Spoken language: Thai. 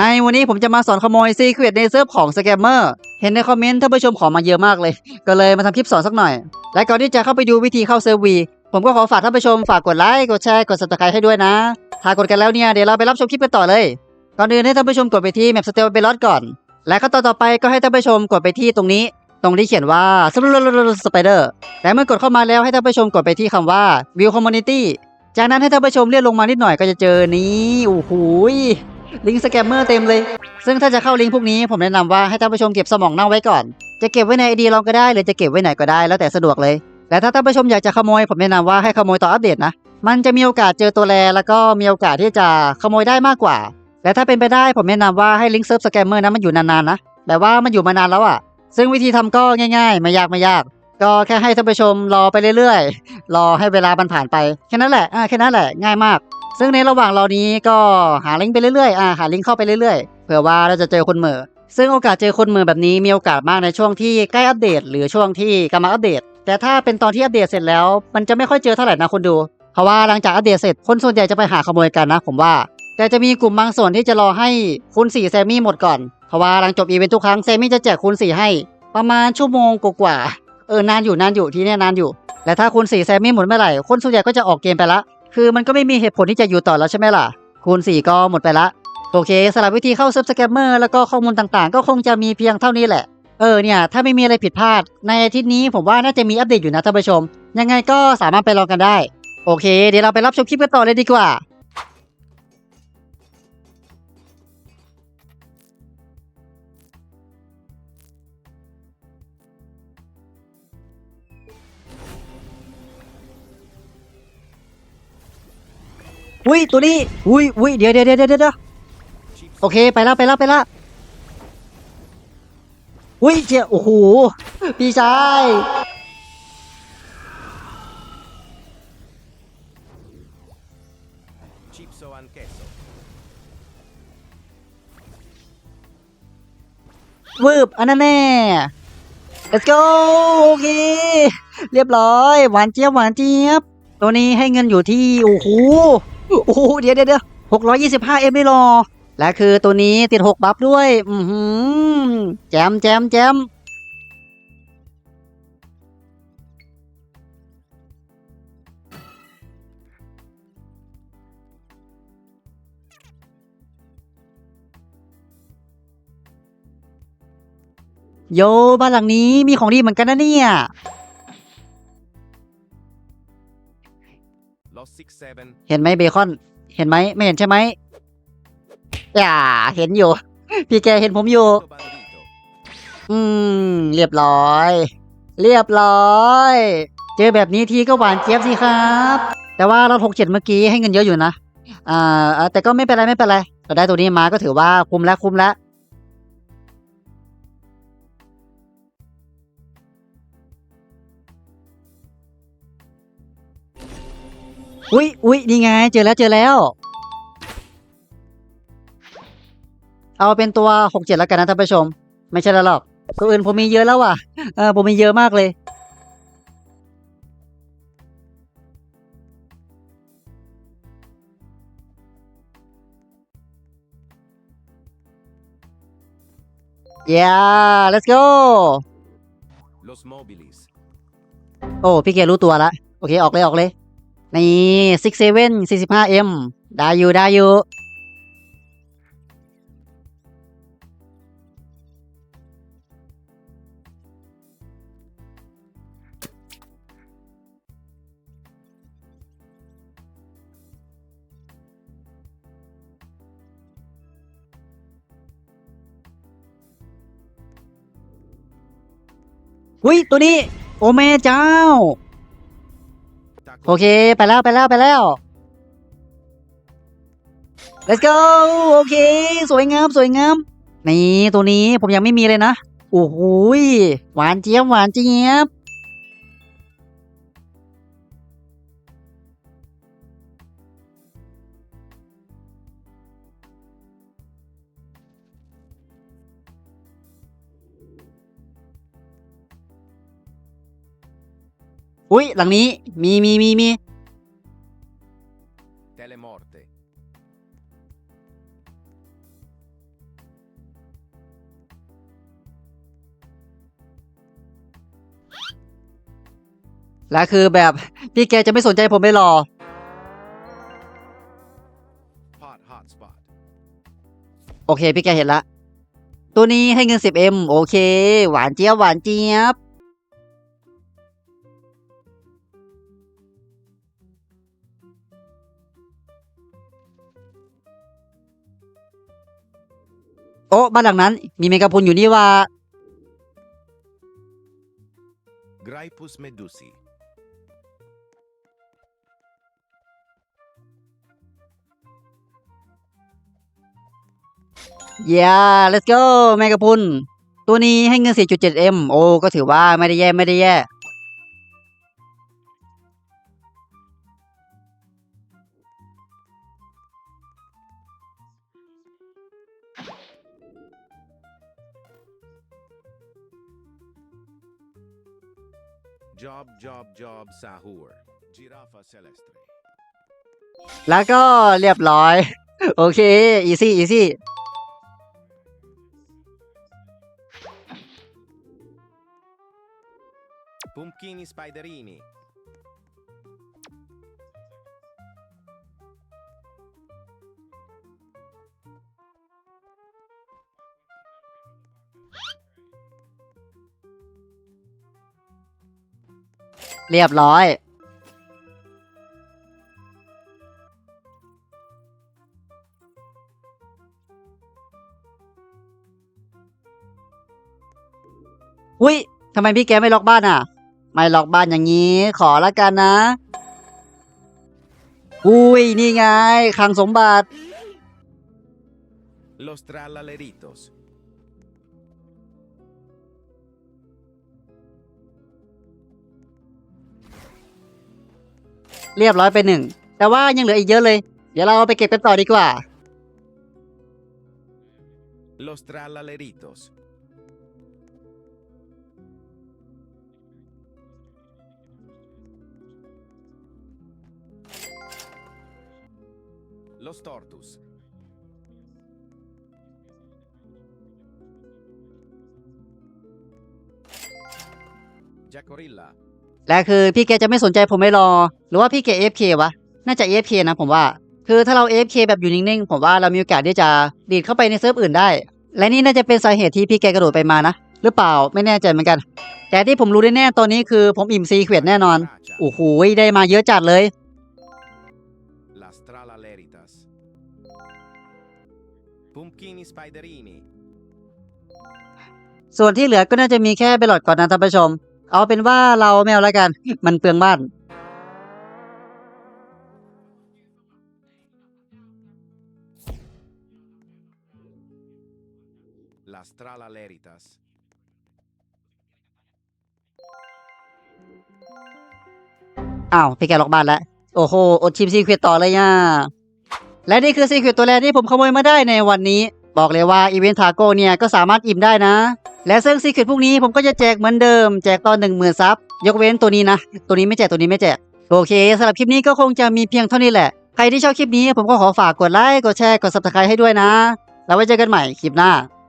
ในวันนี้ผมจะมาสอนขโมยซีเครตในเซิร์ฟของสแกมเมอร์เห็นในคอมเมนต์ท่านผู้ชมขอมาเยอะมากเลย ก็เลยมาทำคลิปสอนสักหน่อย และก่อนที่จะเข้าไปดูวิธีเข้าเซิร์ฟวีผมก็ขอฝากท่านผู้ชมฝากกดไลค์กดแชร์กด subscribe ให้ด้วยนะ ถ้ากดกันแล้วเนี่ยเดี๋ยวเราไปรับชมคลิปกันต่อเลยก่อนอื่นให้ท่านผู้ชมกดไปที่แมปสเตลเบลอดก่อน และขั้นตอนต่อไปก็ให้ท่านผู้ชมกดไปที่ตรงนี้ ตรงที่เขียนว่าสไปเดอร์และเมื่อกดเข้ามาแล้วให้ท่านผู้ชมกดไปที่คำว่า View Community จากนั้นให้ท่านผู้ชมเลื่อนลงมานิดหน่อยก็จะเจอนี้โอ้โห ลิงก์สแกมเมอร์เต็มเลย ซึ่งถ้าจะเข้าลิงก์พวกนี้ผมแนะนำว่าให้ท่านผู้ชมเก็บสมองเน่าไว้ก่อน จะเก็บไว้ในไอดีเราก็ได้หรือจะเก็บไว้ไหนก็ได้แล้วแต่สะดวกเลยแต่ถ้าท่านผู้ชมอยากจะขโมย ผมแนะนำว่าให้ขโมยต่ออัปเดตนะ มันจะมีโอกาสเจอตัวแรแล้วก็มีโอกาสที่จะขโมยได้มากกว่า และถ้าเป็นไปได้ผมแนะนำว่าให้ลิงก์เซิร์ฟสแกมเมอร์นั้นมันอยู่นานๆนะแบบว่ามันอยู่มานานแล้วอะซึ่งวิธีทำก็ง่าย ๆ ไม่ยากไม่ยาก ก็แค่ให้ท่านผู้ชมรอไปเรื่อยๆ รอให้เวลามันผ่านไปแค่นั้นแหละอ่าแค่นั้นแหละง่ายมาก ซึ่งในระหว่างเรอนี้ก็หาลิงก์ไปเรื่อยๆอ่าหาลิงก์เข้าไปเรื่อยๆ เผื่อว่าเราจะเจอคนเหม่อซึ่งโอกาสเจอคนเหม่อแบบนี้มีโอกาสมากในช่วงที่ใกล้อัปเดต หรือช่วงที่กำลังอัปเดต แต่ถ้าเป็นตอนที่อัปเดตเสร็จแล้ว มันจะไม่ค่อยเจอเท่าไหร่นะคนดู เพราะว่าหลังจากอัปเดตเสร็จคนส่วนใหญ่จะไปหาขโมยกันนะ ผมว่า แต่จะมีกลุ่มบางส่วนที่จะรอให้คูณ4แซมมี่หมดก่อนเพราะว่าหลังจบอีเวนต์ทุกครั้งแซมมี่จะแจกคูณ4ให้ ประมาณชั่วโมงกว่าเออนานอยู่นานอยู่ที่นี่นานอยู่ และถ้าคูณ4แซมมี่หมดเมื่อไหร่คนส่วนใหญ่ก็จะออกเกมไปละ คือมันก็ไม่มีเหตุผลที่จะอยู่ต่อแล้วใช่ไหมล่ะ คูณ 4 ก็หมดไปละ โอเคสำหรับวิธีเข้าเซิร์ฟสแกมเมอร์แล้วก็ข้อมูลต่างๆ ก็คงจะมีเพียงเท่านี้แหละ เออเนี่ย ถ้าไม่มีอะไรผิดพลาด ในอาทิตย์นี้ผมว่าน่าจะมีอัปเดตอยู่นะท่านผู้ชม ยังไงก็สามารถไปลองกันได้ โอเค เดี๋ยวเราไปรับชมคลิปกันต่อเลยดีกว่า อุ้ยตัวนี้อุ้ยอุ้ยเดี๋ยวเดี๋ยวเดี๋ยวเดี๋ยวโอเคไปแล้วไปแล้วไปแล้วอุ้ยเจ้าโอ้โหพี่ชายวืบอันนั้นแน่ let's go โอเค เรียบร้อย หวานเจี๊ยบหวานเจี๊ยบ ตัวนี้ให้เงินอยู่ที่ โอ้โห โอ้โหเดี๋ยวเดี๋ยวหกร้อยยี่สิบห้าเอ็มไม่รอ และคือตัวนี้ติดหกบัฟด้วย อืแจมแจมแจมโยบ้านหลังนี้มีของดีเหมือนกันนะเนี่ย เห็นไหมเบคอน เห็นไหมไม่เห็นใช่ไหมอย่าเห็นอยู่ พี่แกเห็นผมอยู่ Bandito. อืม เรียบร้อย เรียบร้อย เจอแบบนี้ทีก็หวานเจี๊ยบสิครับ แต่ว่าเราหกเจ็ดเมื่อกี้ให้เงินเยอะอยู่นะอ่าอ่าแต่ก็ไม่เป็นไรไม่เป็นไรเราได้ตัวนี้มาก็ถือว่าคุ้มแล้วคุ้มแล้ว อุ๊ยอุ๊ยนี่ไง เจอแล้วเจอแล้ว เอาเป็นตัวหกเจ็ดแล้วกันนะท่านผู้ชม ไม่ใช่แล้วหรอกตัวอื่นผมมีเยอะแล้วว่ะเออผมมีเยอะมากเลย yeah let's go Los mobilis. โอ้ พี่เกรู้ตัวละ โอเค ออกเลย ออกเลย นี่ซิกเซเว่นสี่สิบห้าเอ็มได้อยู่ได้อยู่อุ้ยตัวนี้ โอแม่เจ้า โอเคไปแล้วไปแล้วไปแล้ว let's go โอเค สวยงามสวยงาม นี่ตัวนี้ผมยังไม่มีเลยนะ โอ้โหหวานเจี๊ยบหวานเจี๊ยบ อุ้ยหลังนี้มีมีมีมีและคือแบบพี่แกจะไม่สนใจผมไม่รอโอเค พี่แกเห็นละ ตัวนี้ให้เงิน 10m โอเค หวานเจี๊ยบหวานเจี๊ยบ โอ้บ้านหลังนั้น มีเมกะพรุนอยู่นี่ว่า Graipus medusi. เย้ let's go แมกะพรุนตัวนี้ให้เงิน 4.7M โอ้ ก็ถือว่าไม่ได้แย่ ไม่ได้แย่ Job job job sahur. Giraffa celestre. แล้วก็เรียบร้อย โอเค easy easy Pumpkini spiderini. เรียบร้อย อุ้ยทำไมพี่แกไม่ล็อกบ้านอะ ไม่ล็อกบ้านอย่างนี้ ขอละกันนะ อุ้ย นี่ไงคลังสมบัติ Los trallaleritos. เรียบร้อยไปหนึ่งแต่ว่ายังเหลืออีกเยอะเลย เดี๋ยวเราเอาไปเก็บกันต่อดีกว่า Los trallaleritos. 'Los tortus. Jackorilla. และคือพี่แกจะไม่สนใจผมไม่รอ หรือว่าพี่แก AFK วะ น่าจะ AFK นะผมว่า คือถ้าเรา AFK แบบอยู่นิ่งๆ ผมว่าเรามีโอกาสที่จะดีดเข้าไปในเซิร์ฟอื่นได้ และนี่น่าจะเป็นสาเหตุที่พี่แกกระโดดไปมานะ หรือเปล่าไม่แน่ใจเหมือนกัน แต่ที่ผมรู้แน่ๆตอนนี้คือผมอิ่มซีเควตแน่นอน โอ้โหได้มาเยอะจัดเลยส่วนที่เหลือก็น่าจะมีแค่เบลลอดก่อนนะท่านผู้ชม เอาเป็นว่าเราไม่เอาละกัน มันเปลืองบ้าน Las trallaleritas. อ้าวพี่แกล็อกบ้านแล้ว โอ้โหอดชิมซีเควตต่อเลยอะและนี่คือซีเควตตัวแรกที่ผมขโมยมาได้ในวันนี้ บอกเลยว่าอีเวนต์ทาโก้เนี่ยก็สามารถอิ่มได้นะ และซึ่งซีเควตพวกนี้ผมก็จะแจกเหมือนเดิม แจกตอนหนึ่งหมื่นซับยกเว้นตัวนี้นะ ตัวนี้ไม่แจกตัวนี้ไม่แจก โอเคสำหรับคลิปนี้ก็คงจะมีเพียงเท่านี้แหละ ใครที่ชอบคลิปนี้ผมก็ขอฝากกดไลค์กดแชร์กดซับสไครต์ให้ด้วยนะ แล้วไว้เจอกันใหม่คลิปหน้า